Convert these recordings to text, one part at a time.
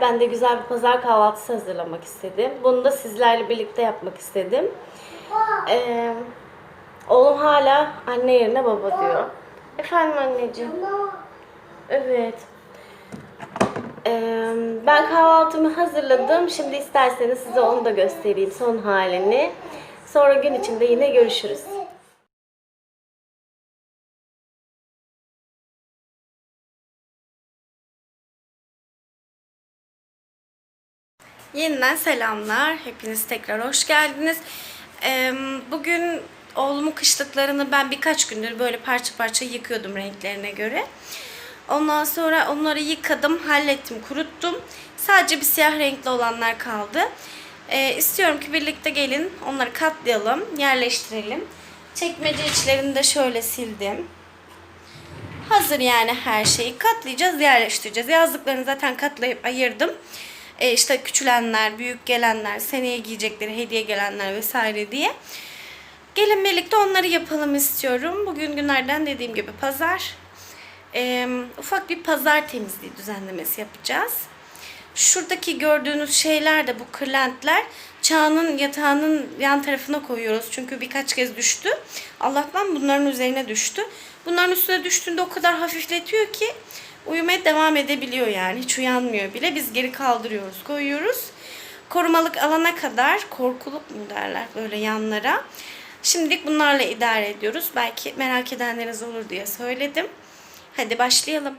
Ben de güzel bir pazar kahvaltısı hazırlamak istedim. Bunu da sizlerle birlikte yapmak istedim. Ee, oğlum hala anne yerine baba diyor. Efendim anneciğim. Evet. Ee, ben kahvaltımı hazırladım. Şimdi isterseniz size onu da göstereyim son halini. Sonra gün içinde yine görüşürüz. Yeniden selamlar. Hepiniz tekrar hoş geldiniz. Bugün oğlumun kışlıklarını ben birkaç gündür böyle parça parça yıkıyordum renklerine göre. Ondan sonra onları yıkadım, hallettim, kuruttum. Sadece bir siyah renkli olanlar kaldı. Ee, istiyorum ki birlikte gelin onları katlayalım, yerleştirelim. Çekmece içlerini de şöyle sildim. Hazır yani her şeyi katlayacağız, yerleştireceğiz. Yazlıklarını zaten katlayıp ayırdım. E işte küçülenler, büyük gelenler, seneye giyecekleri, hediye gelenler vesaire diye. Gelin birlikte onları yapalım istiyorum. Bugün günlerden dediğim gibi pazar. E, ufak bir pazar temizliği düzenlemesi yapacağız. Şuradaki gördüğünüz şeyler de bu kırlentler Çağ'ın yatağının yan tarafına koyuyoruz. Çünkü birkaç kez düştü. Allah'tan bunların üzerine düştü. Bunların üstüne düştüğünde o kadar hafifletiyor ki uyumaya devam edebiliyor yani. Hiç uyanmıyor bile. Biz geri kaldırıyoruz, koyuyoruz. Korumalık alana kadar korkuluk mu derler böyle yanlara. Şimdilik bunlarla idare ediyoruz. Belki merak edenleriniz olur diye söyledim. Hadi başlayalım.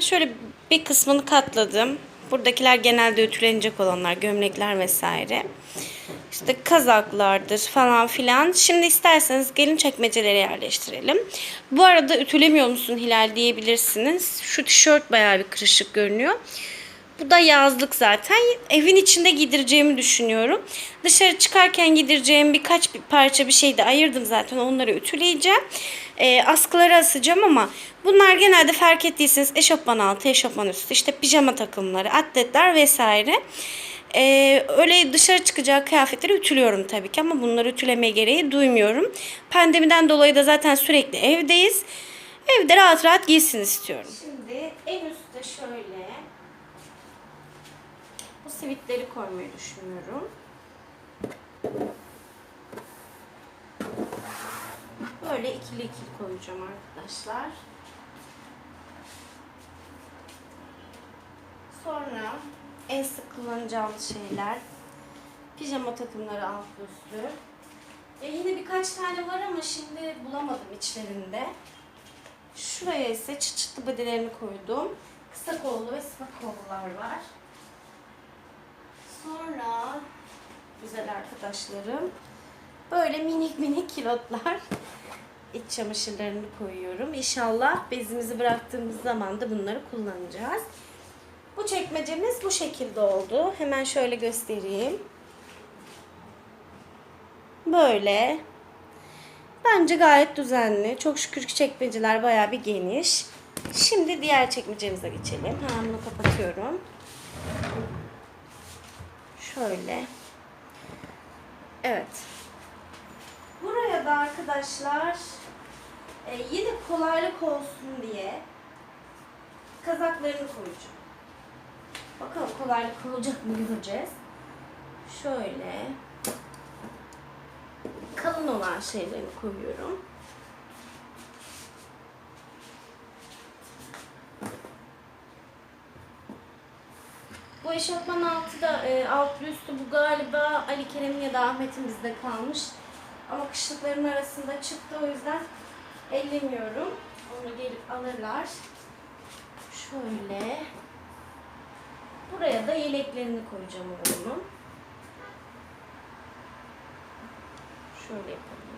Şöyle bir kısmını katladım. Buradakiler genelde ütülenecek olanlar, gömlekler vesaire. İşte kazaklardır falan filan. Şimdi isterseniz gelin çekmecelere yerleştirelim. Bu arada ütülemiyor musun Hilal diyebilirsiniz. Şu tişört bayağı bir kırışık görünüyor. Bu da yazlık zaten. Evin içinde giydireceğimi düşünüyorum. Dışarı çıkarken giydireceğim birkaç bir parça bir şey de ayırdım zaten. Onları ütüleyeceğim. Ee, askıları asacağım ama bunlar genelde fark ettiyseniz eşofman altı, eşofman üstü, işte pijama takımları, atletler vesaire. Ee, öyle dışarı çıkacağı kıyafetleri ütülüyorum tabii ki ama bunları ütüleme gereği duymuyorum. Pandemiden dolayı da zaten sürekli evdeyiz. Evde rahat rahat giysin istiyorum. Şimdi en üstte şöyle sivitleri koymayı düşünüyorum. Böyle ikili ikili koyacağım arkadaşlar. Sonra en sık kullanacağımız şeyler pijama takımları alt üstü. Ya yine birkaç tane var ama şimdi bulamadım içlerinde. Şuraya ise çıt çıtlı badelerini koydum. Kısa kollu ve sıfır kollular var. Sonra güzel arkadaşlarım böyle minik minik kilotlar iç çamaşırlarını koyuyorum. İnşallah bezimizi bıraktığımız zaman da bunları kullanacağız. Bu çekmecemiz bu şekilde oldu. Hemen şöyle göstereyim. Böyle. Bence gayet düzenli. Çok şükür ki çekmeceler bayağı bir geniş. Şimdi diğer çekmecemize geçelim. Hemen bunu kapatıyorum. Şöyle. Evet. Buraya da arkadaşlar e, yine kolaylık olsun diye kazaklarını koyacağım. Bakalım kolaylık olacak mı göreceğiz. Şöyle kalın olan şeylerini koyuyorum. Bu eşofman altı da e, altlı üstü bu galiba Ali Kerem'in ya da Ahmet'in bizde kalmış. Ama kışlıkların arasında çıktı o yüzden ellemiyorum. Onu gelip alırlar. Şöyle. Buraya da yeleklerini koyacağım oğlumun. Şöyle yapalım.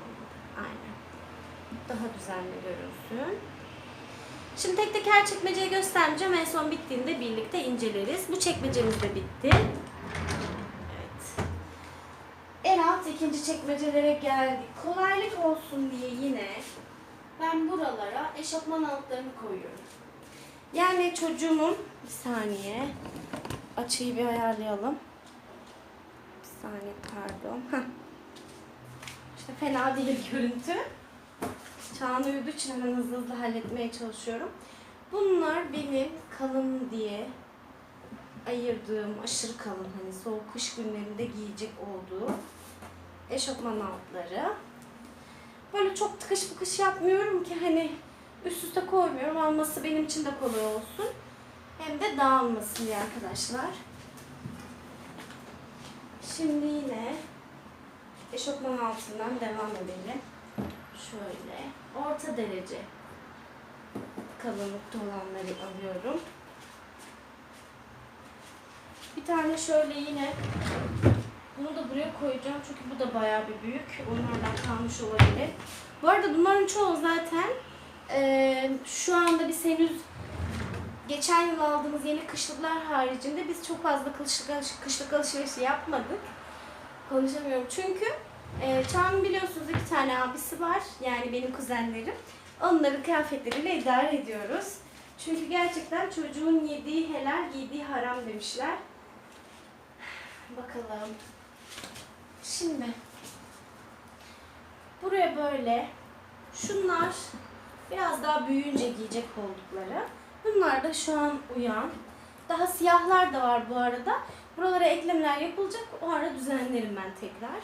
Aynen. Daha düzenli görünsün. Şimdi tek tek her çekmeceyi göstermeyeceğim. En son bittiğinde birlikte inceleriz. Bu çekmecemiz de bitti. Evet. En alt ikinci çekmecelere geldik. Kolaylık olsun diye yine ben buralara eşofman altlarını koyuyorum. Yani çocuğumun bir saniye açıyı bir ayarlayalım. Bir saniye pardon. Heh. İşte fena değil görüntü. Çağan uyuduğu için hemen hızlı hızlı halletmeye çalışıyorum. Bunlar benim kalın diye ayırdığım aşırı kalın hani soğuk kış günlerinde giyecek olduğu eşofman altları. Böyle çok tıkış tıkış yapmıyorum ki hani üst üste koymuyorum. Alması benim için de kolay olsun. Hem de dağılmasın diye arkadaşlar. Şimdi yine eşofman altından devam edelim. Şöyle orta derece kalınlıkta olanları alıyorum. Bir tane şöyle yine bunu da buraya koyacağım çünkü bu da bayağı bir büyük. Onlardan kalmış olabilir. Bu arada bunların çoğu zaten eee, şu anda biz henüz geçen yıl aldığımız yeni kışlıklar haricinde biz çok fazla kışlık, kışlık alışverişi yapmadık. Konuşamıyorum çünkü e, Çağ'ın biliyorsunuz iki tane abisi var. Yani benim kuzenlerim. Onların kıyafetleriyle idare ediyoruz. Çünkü gerçekten çocuğun yediği helal, giydiği haram demişler. Bakalım. Şimdi buraya böyle şunlar biraz daha büyüyünce giyecek oldukları. Bunlar da şu an uyan. Daha siyahlar da var bu arada. Buralara eklemeler yapılacak. O ara düzenlerim ben tekrar.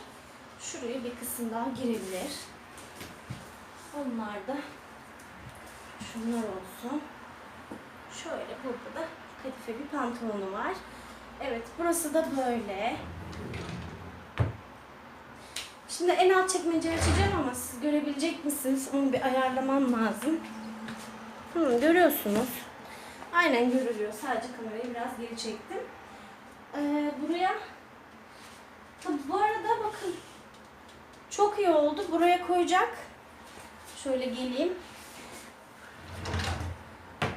Şuraya bir kısım daha girebilir. Onlar da şunlar olsun. Şöyle burada da kadife bir pantolonu var. Evet burası da böyle. Şimdi en alt çekmeceyi açacağım ama siz görebilecek misiniz? Onu bir ayarlamam lazım. Hı, görüyorsunuz. Aynen görülüyor. Sadece kamerayı biraz geri çektim. Ee, buraya Ha, bu arada bakın çok iyi oldu. Buraya koyacak. Şöyle geleyim.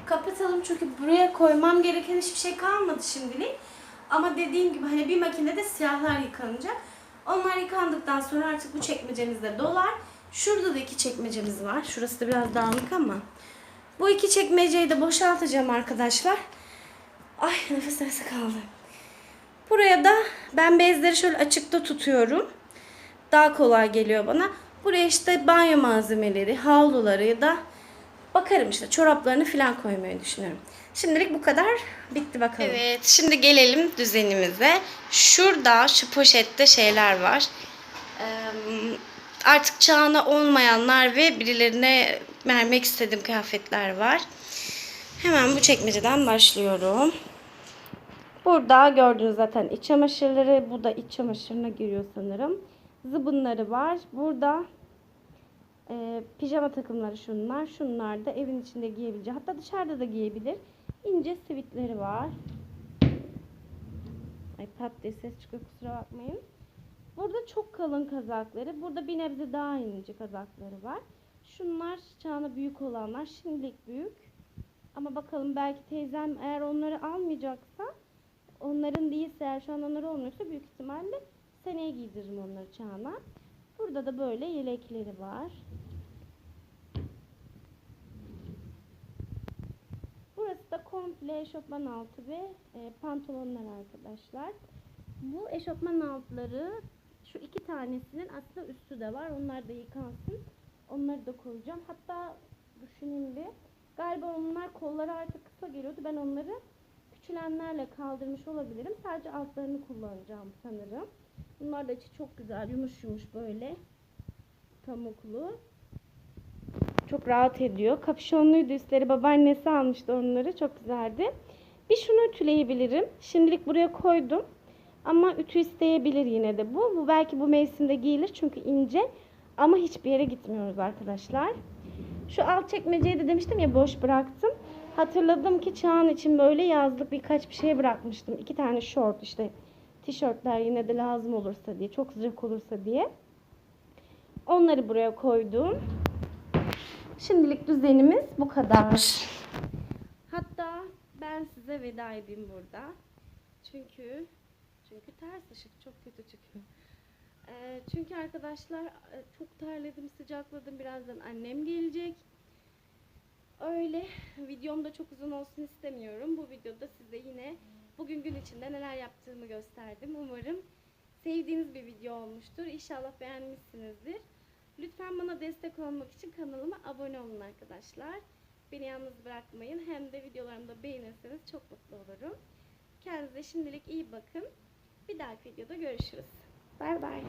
Kapatalım çünkü buraya koymam gereken hiçbir şey kalmadı şimdilik. Ama dediğim gibi hani bir makinede siyahlar yıkanacak. Onlar yıkandıktan sonra artık bu çekmecemizde dolar. Şurada da iki çekmecemiz var. Şurası da biraz dağınık ama. Bu iki çekmeceyi de boşaltacağım arkadaşlar. Ay nefes nefese kaldım. Buraya da ben bezleri şöyle açıkta tutuyorum. Daha kolay geliyor bana. Buraya işte banyo malzemeleri, havluları ya da bakarım işte çoraplarını falan koymayı düşünüyorum. Şimdilik bu kadar. Bitti bakalım. Evet şimdi gelelim düzenimize. Şurada şu poşette şeyler var. Artık çağına olmayanlar ve birilerine vermek istediğim kıyafetler var. Hemen bu çekmeceden başlıyorum. Burada gördüğünüz zaten iç çamaşırları. Bu da iç çamaşırına giriyor sanırım. Zıbınları var. Burada e, pijama takımları şunlar. Şunlar da evin içinde giyebileceği. Hatta dışarıda da giyebilir. İnce sivitleri var. Ay pat diye ses çıkıyor kusura bakmayın. Burada çok kalın kazakları. Burada bir nebze daha ince kazakları var. Şunlar çağına büyük olanlar. Şimdilik büyük. Ama bakalım belki teyzem eğer onları almayacaksa onların değilse eğer şu an onları olmuyorsa büyük ihtimalle seneye giydiririm onları çağına. Burada da böyle yelekleri var. Burası da komple eşofman altı ve e, pantolonlar arkadaşlar. Bu eşofman altları şu iki tanesinin aslında üstü de var. Onlar da yıkansın. Onları da koyacağım. Hatta düşüneyim bir. Galiba onlar kolları artık kısa geliyordu. Ben onları küçülenlerle kaldırmış olabilirim. Sadece altlarını kullanacağım sanırım. Bunlar da içi çok güzel. Yumuş yumuş böyle. Pamuklu. Çok rahat ediyor. Kapüşonluydu üstleri. Babaannesi almıştı onları. Çok güzeldi. Bir şunu ütüleyebilirim. Şimdilik buraya koydum. Ama ütü isteyebilir yine de bu. Bu belki bu mevsimde giyilir çünkü ince. Ama hiçbir yere gitmiyoruz arkadaşlar. Şu alt çekmeceyi de demiştim ya boş bıraktım. Hatırladım ki Çağan için böyle yazlık birkaç bir şey bırakmıştım. İki tane short işte tişörtler yine de lazım olursa diye. Çok sıcak olursa diye. Onları buraya koydum. Şimdilik düzenimiz bu kadar. Hatta ben size veda edeyim burada. Çünkü çünkü ters ışık çok kötü çıkıyor. Ee, çünkü arkadaşlar e, çok terledim, sıcakladım. Birazdan annem gelecek. Öyle videom da çok uzun olsun istemiyorum. Bu videoda size yine bugün gün içinde neler yaptığımı gösterdim. Umarım sevdiğiniz bir video olmuştur. İnşallah beğenmişsinizdir. Lütfen bana destek olmak için kanalıma abone olun arkadaşlar. Beni yalnız bırakmayın. Hem de videolarımı da beğenirseniz çok mutlu olurum. Kendinize şimdilik iyi bakın. Bir dahaki videoda görüşürüz. Bay bay.